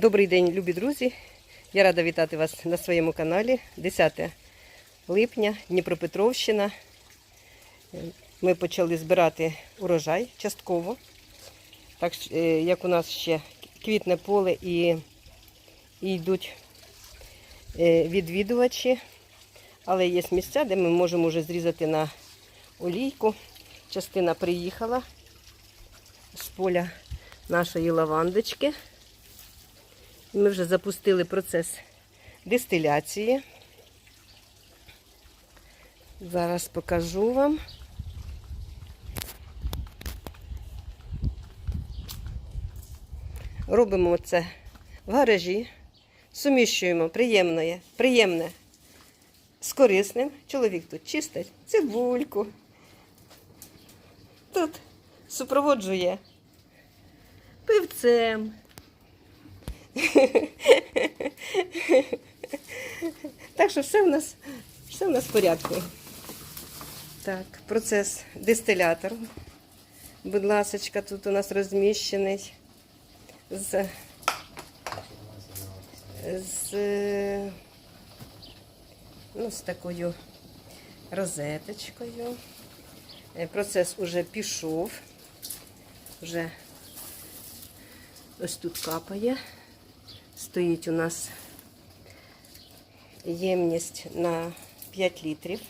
Добрий день, любі друзі! Я рада вітати вас на своєму каналі. 10 липня, Дніпропетровщина. Ми почали збирати урожай частково. Так е, як у нас ще квітне поле і, і йдуть е, відвідувачі, але є місця, де ми можемо вже зрізати на олійку. Частина приїхала з поля нашої лавандочки. Ми вже запустили процес дистиляції. Зараз покажу вам. Робимо це в гаражі, суміщуємо приємне, приємне з корисним. Чоловік тут чистить цибульку. Тут супроводжує пивцем. Так що все в нас, все в нас в порядку. Так, процес дистилятор. Будь ласочка, тут у нас розміщений з, з, ну, з такою розеточкою. Е, Процес уже пішов. Вже ось тут капає. Стоїть у нас ємність на 5 літрів.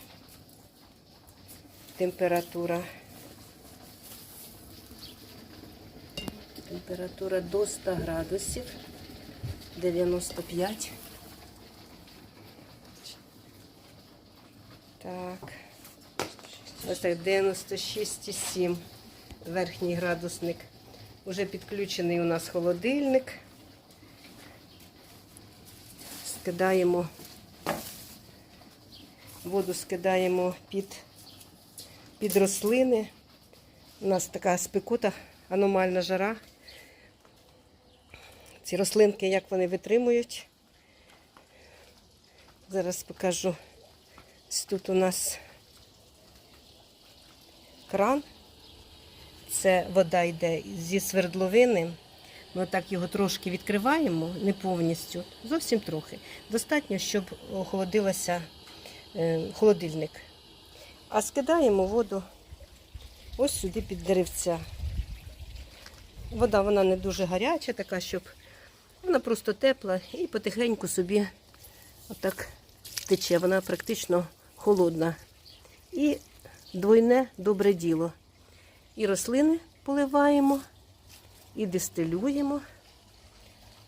Температура. Температура до 100 градусів. 95. Так. Ось так 96,7 верхній градусник. Уже підключений у нас холодильник. Скидаємо, воду скидаємо під, під рослини. У нас така спекота, аномальна жара. Ці рослинки, як вони витримують. Зараз покажу. Тут у нас кран. Це вода йде зі свердловини. Ми так його трошки відкриваємо, не повністю, зовсім трохи. Достатньо, щоб охолодилося е, холодильник. А скидаємо воду ось сюди під деревця. Вода вона не дуже гаряча, така, щоб вона просто тепла і потихеньку собі отак тече. Вона практично холодна. І двойне добре діло. І рослини поливаємо, і дистилюємо,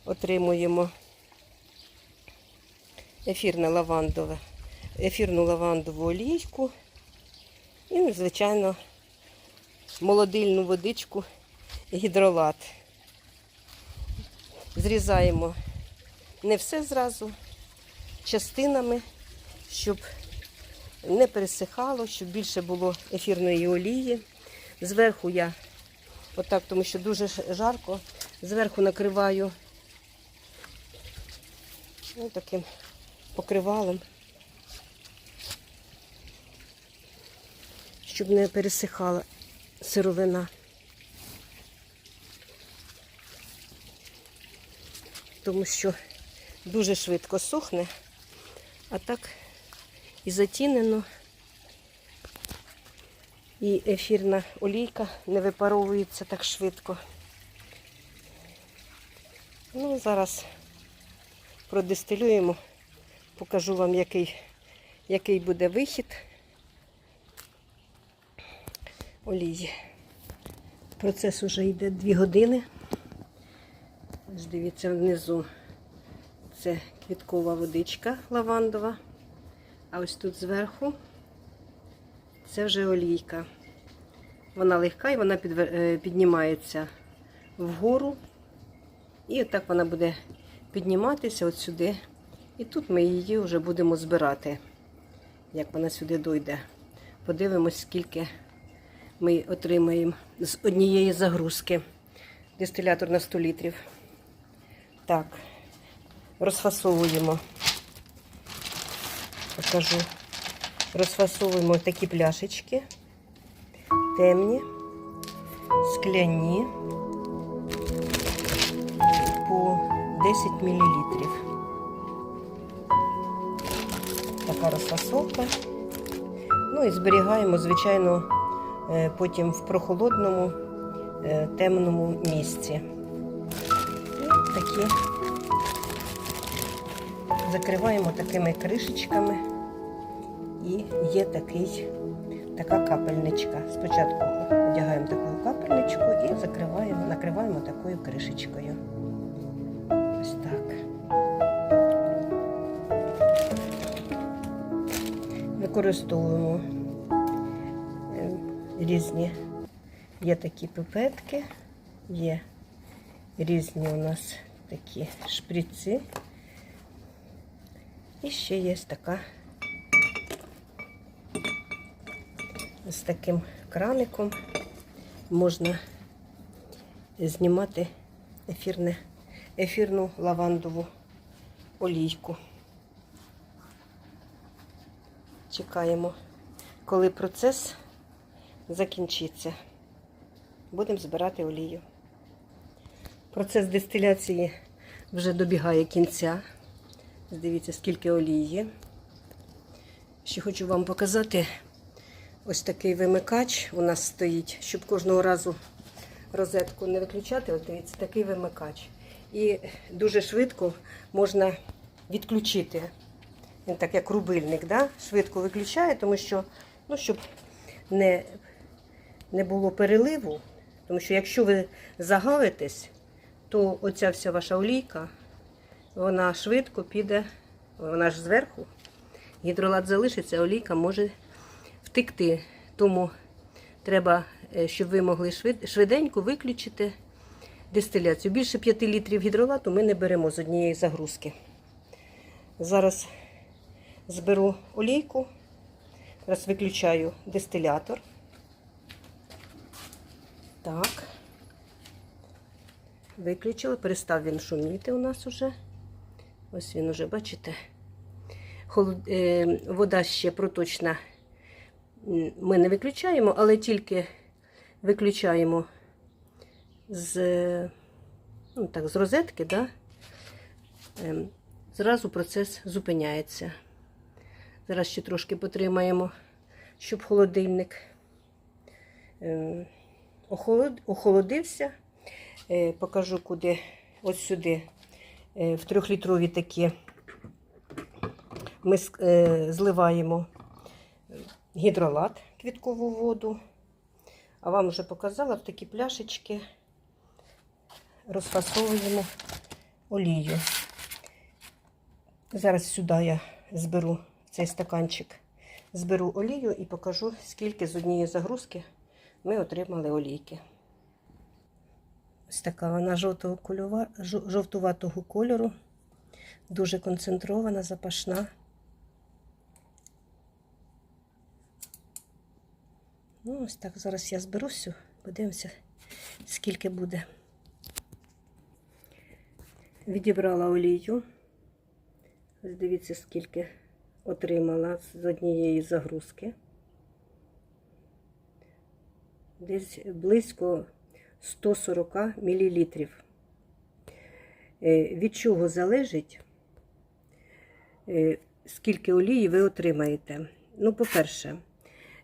отримуємо ефірне лавандове, ефірну лавандову олійку і, ну, звичайно, молодильну водичку гідролат. Зрізаємо не все зразу, частинами, щоб не пересихало, щоб більше було ефірної олії. Зверху я, отак, тому що дуже жарко, зверху накриваю ну, таким покривалом, щоб не пересихала сировина. Тому що дуже швидко сохне, а так і затінено. І ефірна олійка не випаровується так швидко. Ну, зараз продистилюємо, покажу вам, який, який буде вихід олії. Процес уже йде 2 години. Ось дивіться внизу. Це квіткова водичка лавандова. А ось тут зверху це вже олійка. Вона легка і вона е, піднімається вгору. І отак вона буде підніматися от сюди. І тут ми її вже будемо збирати, як вона сюди дойде. Подивимось, скільки ми отримаємо з однієї загрузки. Дистилятор на 100 літрів. Так, розфасовуємо. Покажу. Розфасовуємо такі пляшечки. Темні, скляні. По 10 мл. Така розфасовка. Ну і зберігаємо, звичайно, е, потім в прохолодному, е, темному місці. І такі закриваємо такими кришечками. І є такий, така капельничка. Спочатку одягаємо таку капельничку і закриваємо, накриваємо такою кришечкою. Ось так. Використовуємо е, різні, є такі пипетки, є різні у нас такі шприци. І ще є така з таким краником можна знімати ефірне, ефірну лавандову олійку. Чекаємо, коли процес закінчиться. Будемо збирати олію. Процес дистиляції вже добігає кінця. Дивіться, скільки олії. Ще хочу вам показати ось такий вимикач у нас стоїть, щоб кожного разу розетку не виключати. Ось дивіться, такий вимикач. І дуже швидко можна відключити. Він так як рубильник, да? швидко виключає, тому що, ну, щоб не, не було переливу. Тому що якщо ви загавитесь, то оця вся ваша олійка, вона швидко піде, вона ж зверху. Гідролат залишиться, олійка може втекти. Тому треба, е, щоб ви могли швиденько виключити дистиляцію. Більше 5 літрів гідролату ми не беремо з однієї загрузки. Зараз зберу олійку, зараз виключаю дистилятор. Так. Виключила, перестав він шуміти у нас уже. Ось він уже, бачите, Холод... е, вода ще проточна. Ми не виключаємо, але тільки виключаємо з, ну, так, з розетки, да? ем, зразу процес зупиняється. Зараз ще трошки потримаємо, щоб холодильник ем, охолодився. Е, Покажу, куди ось сюди е, в трьохлітрові такі ми е, зливаємо гідролат, квіткову воду. А вам вже показала в такі пляшечки розфасовуємо олію. Зараз сюди я зберу цей стаканчик, зберу олію і покажу, скільки з однієї загрузки ми отримали олійки. Ось така вона жовтого кольова, жовтуватого кольору, дуже концентрована, запашна. Ну, ось так зараз я зберу всю, подивимося, скільки буде. Відібрала олію. Ось дивіться, скільки отримала з однієї загрузки. Десь близько 140 мл. Від чого залежить, е, скільки олії ви отримаєте? Ну, по-перше, е,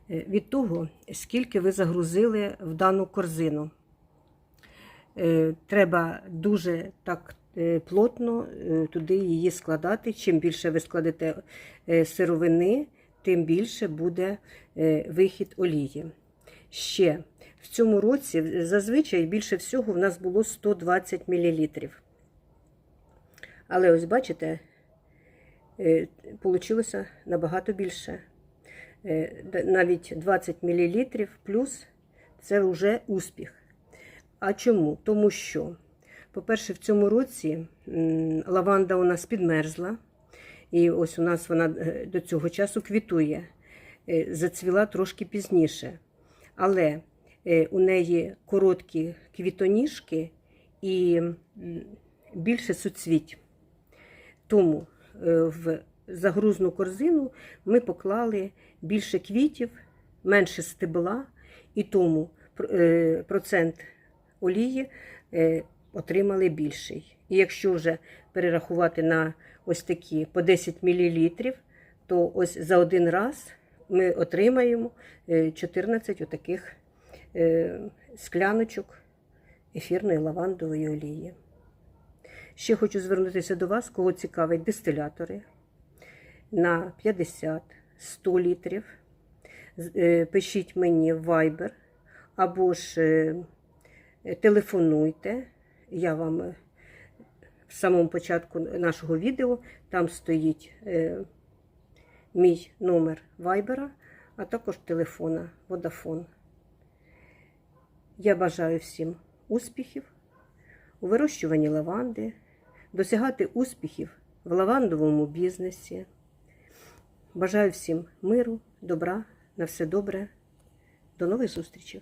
від того, скільки ви загрузили в дану корзину. Е, Треба дуже так е, плотно е, туди її складати. Чим більше ви складете е, сировини, тим більше буде е, вихід олії. Ще в цьому році зазвичай більше всього в нас було 120 мл. Але ось бачите, вийшло набагато більше. Е, Навіть 20 мл плюс це вже успіх. А чому? Тому що, по-перше, в цьому році лаванда у нас підмерзла, і ось у нас вона е, до цього часу квітує, Е, зацвіла трошки пізніше. Але у неї короткі квітоніжки і більше суцвіть. Тому в загрузну корзину ми поклали більше квітів, менше стебла, і тому е, процент олії е, отримали більший. І якщо вже перерахувати на ось такі по 10 мл, то ось за один раз ми отримаємо е, 14 отаких е, скляночок ефірної лавандової олії. Ще хочу звернутися до вас, кого цікавить дистилятори на 50-100 літрів. Е, Пишіть мені в Viber або ж е, телефонуйте. Я вам е, в самому початку нашого відео там стоїть мій номер Вайбера, а також телефона Vodafone. Я бажаю всім успіхів у вирощуванні лаванди, досягати успіхів в лавандовому бізнесі. Бажаю всім миру, добра, на все добре. До нових зустрічей!